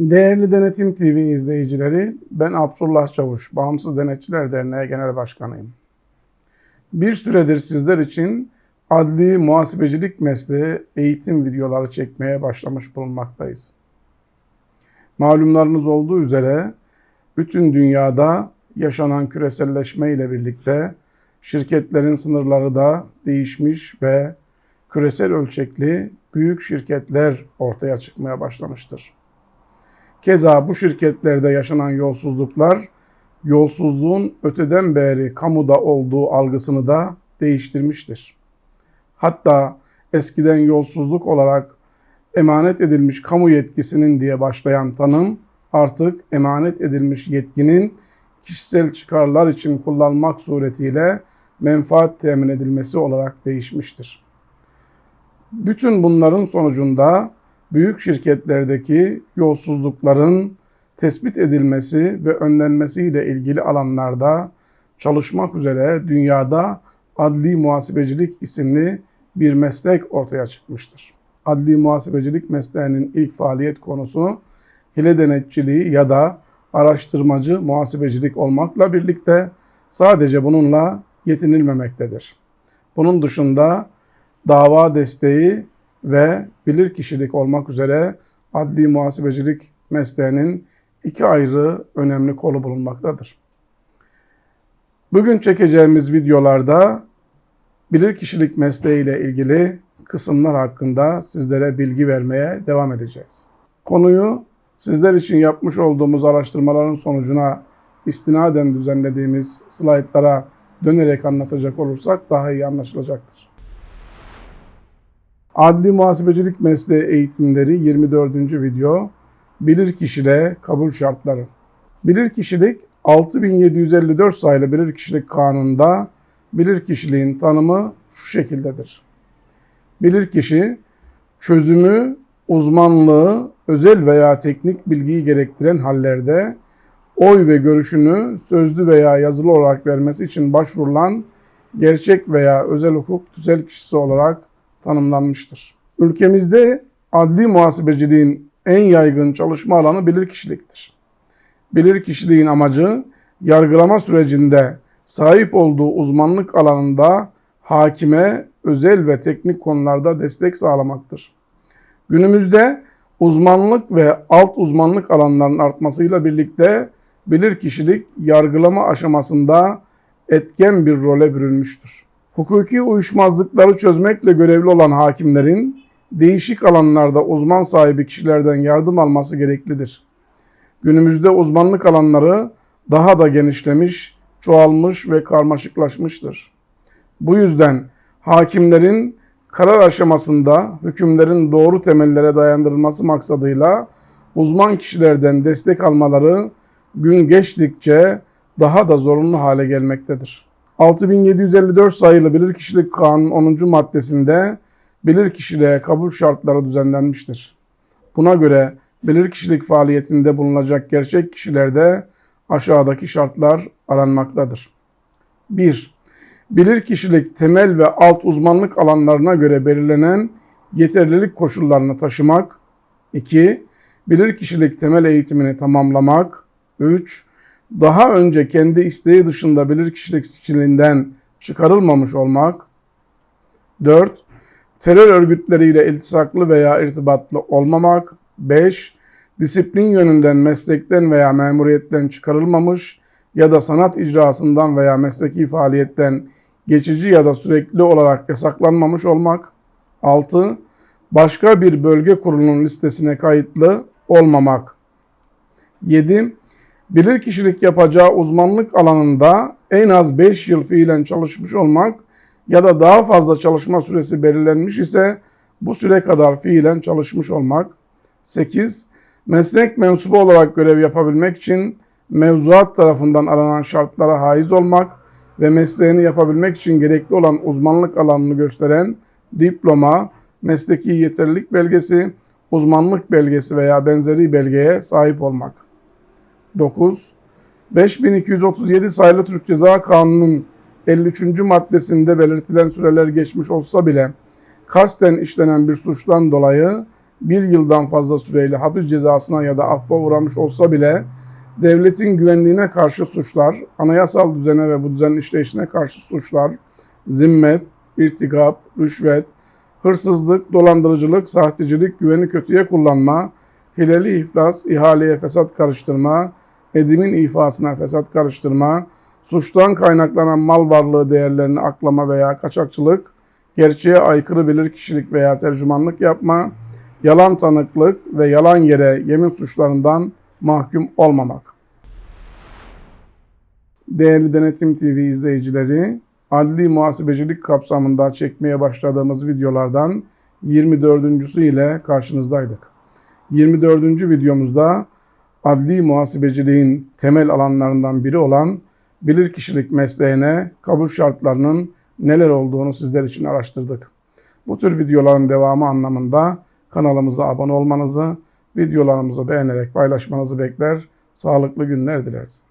Değerli Denetim TV izleyicileri, ben Abdullah Çavuş, Bağımsız Denetçiler Derneği Genel Başkanıyım. Bir süredir sizler için adli muhasebecilik mesleği eğitim videoları çekmeye başlamış bulunmaktayız. Malumlarınız olduğu üzere bütün dünyada yaşanan küreselleşme ile birlikte şirketlerin sınırları da değişmiş ve küresel ölçekli büyük şirketler ortaya çıkmaya başlamıştır. Keza bu şirketlerde yaşanan yolsuzluklar, yolsuzluğun öteden beri kamuda olduğu algısını da değiştirmiştir. Hatta eskiden yolsuzluk olarak emanet edilmiş kamu yetkisinin diye başlayan tanım artık emanet edilmiş yetkinin kişisel çıkarlar için kullanmak suretiyle menfaat temin edilmesi olarak değişmiştir. Bütün bunların sonucunda büyük şirketlerdeki yolsuzlukların tespit edilmesi ve önlenmesiyle ilgili alanlarda çalışmak üzere dünyada adli muhasebecilik isimli bir meslek ortaya çıkmıştır. Adli muhasebecilik mesleğinin ilk faaliyet konusu hile denetçiliği ya da araştırmacı muhasebecilik olmakla birlikte sadece bununla yetinilmemektedir. Bunun dışında dava desteği ve bilirkişilik olmak üzere adli muhasebecilik mesleğinin iki ayrı önemli kolu bulunmaktadır. Bugün çekeceğimiz videolarda bilirkişilik mesleği ile ilgili kısımlar hakkında sizlere bilgi vermeye devam edeceğiz. Konuyu sizler için yapmış olduğumuz araştırmaların sonucuna istinaden düzenlediğimiz slaytlara dönerek anlatacak olursak daha iyi anlaşılacaktır. Adli muhasebecilik mesleği eğitimleri 24. video Bilirkişiliğe kabul şartları. Bilirkişilik 6754 sayılı Bilirkişilik Kanunu'nda bilirkişiliğin tanımı şu şekildedir. Bilirkişi çözümü, uzmanlığı, özel veya teknik bilgiyi gerektiren hallerde oy ve görüşünü sözlü veya yazılı olarak vermesi için başvurulan gerçek veya özel hukuk tüzel kişisi olarak tanımlanmıştır. Ülkemizde adli muhasebeciliğin en yaygın çalışma alanı bilirkişiliktir. Bilirkişiliğin amacı yargılama sürecinde sahip olduğu uzmanlık alanında hakime özel ve teknik konularda destek sağlamaktır. Günümüzde uzmanlık ve alt uzmanlık alanlarının artmasıyla birlikte bilirkişilik yargılama aşamasında etken bir role bürünmüştür. Hukuki uyuşmazlıkları çözmekle görevli olan hakimlerin değişik alanlarda uzman sahibi kişilerden yardım alması gereklidir. Günümüzde uzmanlık alanları daha da genişlemiş, çoğalmış ve karmaşıklaşmıştır. Bu yüzden hakimlerin karar aşamasında hükümlerin doğru temellere dayandırılması maksadıyla uzman kişilerden destek almaları gün geçtikçe daha da zorunlu hale gelmektedir. 6754 sayılı Bilirkişilik Kanunu 10. maddesinde bilirkişiliğe kabul şartları düzenlenmiştir. Buna göre bilirkişilik faaliyetinde bulunacak gerçek kişilerde aşağıdaki şartlar aranmaktadır. 1. Bilirkişilik temel ve alt uzmanlık alanlarına göre belirlenen yeterlilik koşullarını taşımak. 2. Bilirkişilik temel eğitimini tamamlamak. 3 daha önce kendi isteği dışında bilirkişilik kişiliğinden çıkarılmamış olmak. 4. Terör örgütleriyle iltisaklı veya irtibatlı olmamak. 5. Disiplin yönünden meslekten veya memuriyetten çıkarılmamış ya da sanat icrasından veya mesleki faaliyetten geçici ya da sürekli olarak yasaklanmamış olmak. 6. Başka bir bölge kurulunun listesine kayıtlı olmamak. 7 bilirkişilik yapacağı uzmanlık alanında en az 5 yıl fiilen çalışmış olmak ya da daha fazla çalışma süresi belirlenmiş ise bu süre kadar fiilen çalışmış olmak. 8. Meslek mensubu olarak görev yapabilmek için mevzuat tarafından aranan şartlara haiz olmak ve mesleğini yapabilmek için gerekli olan uzmanlık alanını gösteren diploma, mesleki yeterlilik belgesi, uzmanlık belgesi veya benzeri belgeye sahip olmak. 9. 5237 sayılı Türk Ceza Kanunu'nun 53. maddesinde belirtilen süreler geçmiş olsa bile kasten işlenen bir suçtan dolayı bir yıldan fazla süreyle hapis cezasına ya da affa uğramış olsa bile devletin güvenliğine karşı suçlar, anayasal düzene ve bu düzenin işleyişine karşı suçlar, zimmet, irtikap, rüşvet, hırsızlık, dolandırıcılık, sahtecilik, güveni kötüye kullanma, hileli iflas, ihaleye fesat karıştırma, edimin ifasına fesat karıştırma, suçtan kaynaklanan mal varlığı değerlerini aklama veya kaçakçılık, gerçeğe aykırı bilir kişilik veya tercümanlık yapma, yalan tanıklık ve yalan yere yemin suçlarından mahkum olmamak. Değerli Denetim TV izleyicileri, adli muhasebecilik kapsamında çekmeye başladığımız videolardan 24.sü ile karşınızdaydık. 24. videomuzda adli muhasebeciliğin temel alanlarından biri olan bilirkişilik mesleğine kabul şartlarının neler olduğunu sizler için araştırdık. Bu tür videoların devamı anlamında kanalımıza abone olmanızı, videolarımızı beğenerek paylaşmanızı bekler, sağlıklı günler dileriz.